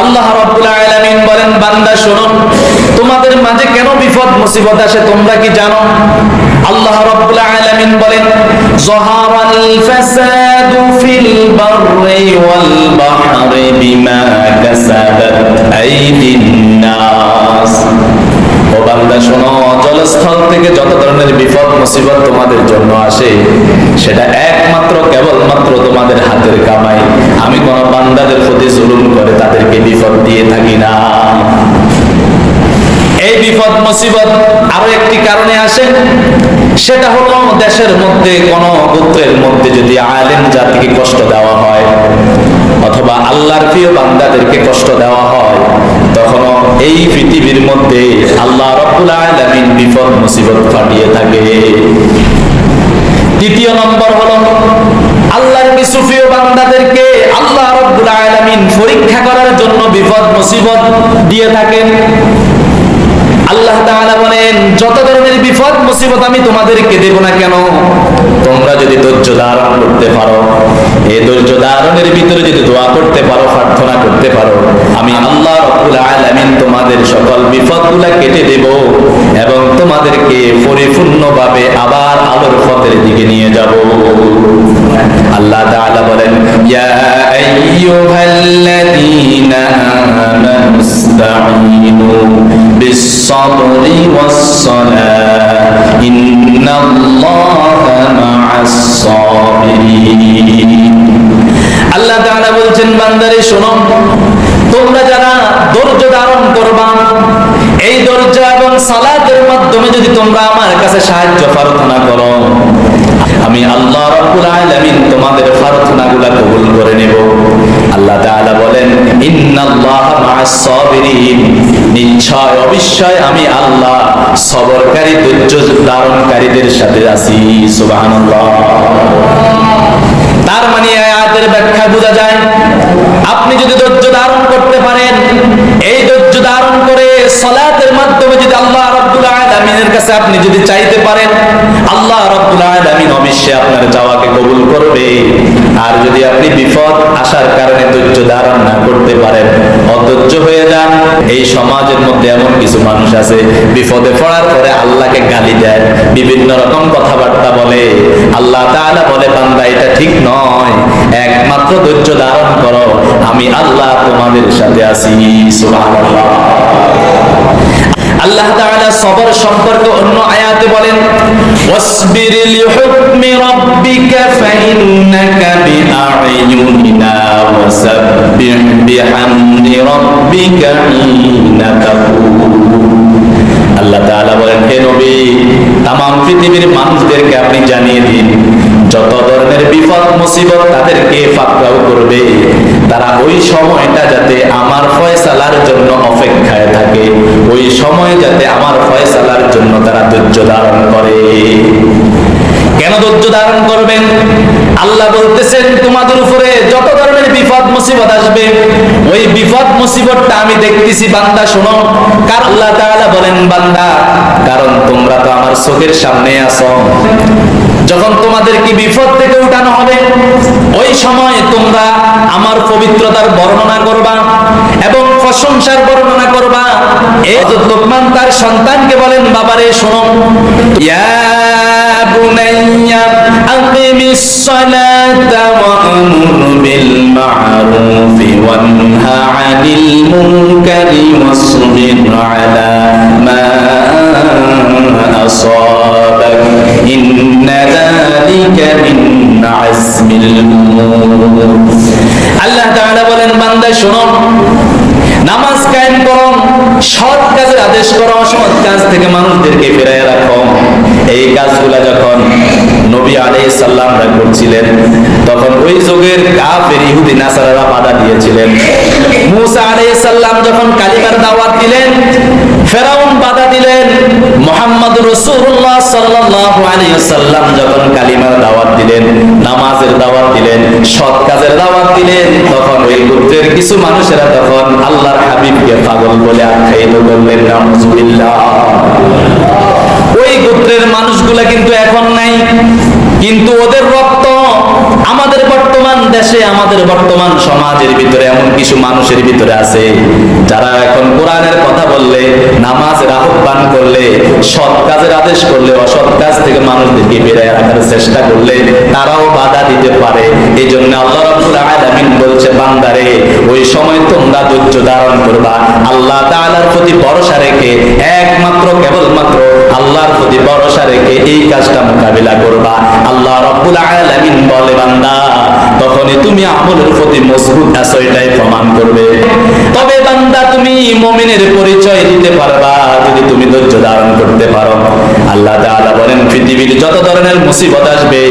আল্লাহ রাব্বুল আলামিন বলেন, বান্দা, শোনো, তোমাদের মাঝে কেন বিপদ, মুসিবত আসে তোমরা কি জানো? আল্লাহ রাব্বুল আলামিন বলেন, জহারাল বিমা কাসাবাত বান্দা শোনো, জলস্থল থেকে যত ধরনের বিপদ, মুসিবত তোমাদের জন্য আসে, সেটা একমাত্র, কেবলমাত্র তোমাদের হাতের কামাই। আমি কোন বান্দাদের প্রতি জুলুম করে তাদেরকে বিপদ দিয়ে থাকি না। এই বিপদ, মুসিবত আরও একটি কারণে আসে। সেটা হলো, দেশের মধ্যে, কোন গোত্রের মধ্যে যদি আলেম জাতিকে কষ্ট দেওয়া হয়, অথবা আল্লাহর প্রিয় বান্দাদেরকে কষ্ট দেওয়া হয় তখন এই পৃথিবীর মধ্যে আল্লাহ রব্বুল বিপদ মুসিবত ফাটিয়ে থাকে। দ্বিতীয় নম্বর হলো, আল্লাহর বিসুফীয় বান্দাদেরকে আল্লাহ রব্বুল পরীক্ষা করার জন্য বিপদ মুসিবত দিয়ে থাকেন। আল্লাহ বলেন, যত ধরনের বিপদ মুসিবত আমি তোমাদেরকে দেব না কেন? তোমরা যদি ধৈর্য ধারণ করতে পারো এই ধৈর্য ধারণের ভিতরে যদি দোয়া করতে পারো, প্রার্থনা করতে পারো, আমি আল্লাহ রব্বুল আলামিন তোমাদের সকল বিপদগুলা কেটে দেব এবং তোমাদেরকে পরিপূর্ণভাবে আবার আলোর পথের দিকে নিয়ে যাব। আল্লাহ তাআলা বলেন, ইয়া আইয়ুহাল্লাযীনা বিস-সাবরি ওয়াস-সালাহ ইন্নাল্লাহা আল্লাহ বলছেন, বান্দারে শোনো, তোমরা যারা ধৈর্য ধারণ করবা, এই ধৈর্য এবং সালাতের মাধ্যমে যদি তোমরা আমার কাছে সাহায্য, প্রার্থনা করো, আমি আল্লাহ রাব্বুল আলামিন তোমাদের প্রার্থনাগুলো কবুল করে নেব। আল্লাহ তাআলা বলেন, ইন্নাল্লাহা নিশ্চয়, অবশ্যই আমি আল্লাহ সবরকারী, ধৈর্য ধারণকারীদের সাথে আছি। সুবহানাল্লাহ। তার মানে আয়াতের ব্যাখ্যা বোঝা যায়, আপনি যদি ধৈর্য ধারণ করতে পারেন, এই ধৈর্য ধারণ করে সলাতের মাধ্যমে যদি আল্লাহ রাব্বুল আলামিনের কাছে আপনি যদি চাইতে পারেন, আল্লাহ রাব্বুল আলামিন অবশ্যই আপনার চাওয়াকে কবুল করবে। আর যদি আপনি বিপদ আসার কারণে ধৈর্য ধারণ না করতে পারেন, অধৈর্য হয়ে যান। এই সমাজের মধ্যে এমন কিছু মানুষ আছে, বিপদে পড়ার পরে আল্লাহকে গালি দেয়, বিভিন্ন রকম কথাবার্তা বলে। আল্লাহ তাআলা বলে, বান্দা, এটা ঠিক নয়। একমাত্র ধৈর্য ধারণ করো, আমি আল্লাহ তোমাদের সাথে আছি। সুবহানাল্লাহ। আল্লাহ তাআলা সবর সম্পর্কে অন্য আয়াতে বলেন, ওয়াসবির লিহুকমি রাব্বিকা ফাইন্নাকা বিআইয়ুনিনা ওয়াসাব্বিহ বিহামদি রাব্বিকা হিনা আল্লাহ তাআলা বলেন, হে নবী, তামাম পৃথিবীর মানুষদেরকে আপনি জানিয়ে দিন, যত বিপদ মুসিবত তাদেরকে ফাকরাও করবে। তারা ওই সময়টা যাতে আমার ফয়সালার জন্য অপেক্ষায় থাকে। ওই সময় যাতে আমার ফয়সালার জন্য তারা ধৈর্য ধারণ করে। কেন ধৈর্য ধারণ করবেন? আল্লাহ বলতেছেন, তোমাদের উপরে যত ধরনের বিপদ, মুসিবত আসবে, ওই বিপদ, মুসিবতটা আমি দেখতেছি। বান্দা, শোনো। কার আল্লাহ তাআলা বলেন, বান্দা কারণ তোমরা তো আমার চোখের সামনে আছো। যখন তোমাদেরকে বিপদ থেকে উঠানো হবে, ওই সময় তোমরা আমার পবিত্রতার বর্ণনা করবা এবং প্রশংসার বর্ণনা করবা। হযরত লোকমান তার সন্তানকে বলেন, বাবারে, শোনো। ইয়া أصابك إن ذلك من عزم الأمور আল্লাহ তাআলা বলেন বান্দা শোনো নামাজ কায়েম করো সৎ কাজের আদেশ করো অসৎ কাজ থেকে মানুষদেরকে ফিরায় রাখো এই কাজগুলা যখন নবী আলাইহিস সালামরা করছিলেন তখন ওই যুগের কাফের ইহুদি নাসারারা বাধা দিয়েছিলেন মুসা আলাইহিস সালাম যখন কালিমার দাওয়াত দিলেন ফেরাউন বাধা দিলেন। মোহাম্মদ রসুল্লাহ সাল্লাল্লাহু আলাইহি সাল্লাম যখন কালিমার দাওয়াত দিলেন, নামাজের দাওয়াত দিলেন, সৎ কাজের দাওয়াত দিলেন, তখন ওই গোত্রের কিছু মানুষেরা তখন আল্লাহর হাবিবকে পাগল বলে আখ্যায়িত করলেন, নাউজুবিল্লাহ। ওই গোত্রের মানুষগুলা কিন্তু এখন নাই। কিন্তু ওদের রক্ত আমাদের বর্তমান দেশে আমাদের বর্তমান সমাজের ভিতরে এমন কিছু মানুষের ভিতরে আছে, যারা এখন কোরআনের কথা বললে নামাজের আহ্বান করলে, সৎ কাজের আদেশ করলে, অসৎ কাজ থেকে মানুষদেরকে বেড়ে রাখার চেষ্টা করলে, তারাও বাধা দিতে পারে। এই জন্য আল্লাহ রাব্বুল আলামিন বলছে, বান্দারে, ওই সময় তোমরা ধৈর্য ধারণ করবা। আল্লাহ তাআলার প্রতি ভরসা রেখে, একমাত্র, কেবলমাত্র আল্লাহর প্রতি ভরসা রেখে এই কাজটা মোকাবিলা করবা। আল্লাহ রব্বুল আলামিন বলে, বান্দা, তখনই তুমি আমলের প্রতি মজবুত আছো, এটাই প্রমাণ করবে। তবে বান্দা, তুমি মুমিনের পরিচয় দিতে পারবা, যদি তুমি ধৈর্য ধারণ করতে পারো। আল্লাহ তাআলা বলেন, পৃথিবীর যত ধরনের মুসিবত আসবে,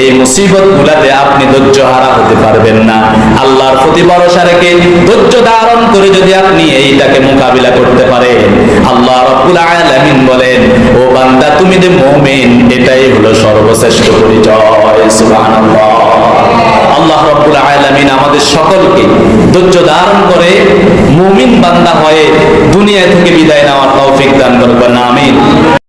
এই মুসিবত গুলাতে আপনি ধৈর্য হারা হতে পারবেন না। আল্লাহর প্রতি ভরসা রেখে ধৈর্য ধারণ করে যদি আপনি এইটাকে মোকাবিলা করতে পারেন, আল্লাহ রাব্বুল আলামিন বলেন, ও বান্দা, তুমি যে মুমিন, এটাই হলো সর্বশ্রেষ্ঠ পরিচয়। সুবহানাল্লাহ। আল্লাহ রাব্বুল আলামিন আমাদের সকলকে ধৈর্য ধারণ করে মুমিন বান্দা হয়ে দুনিয়া থেকে বিদায় নেওয়ার তৌফিক দান করবেন। আমিন।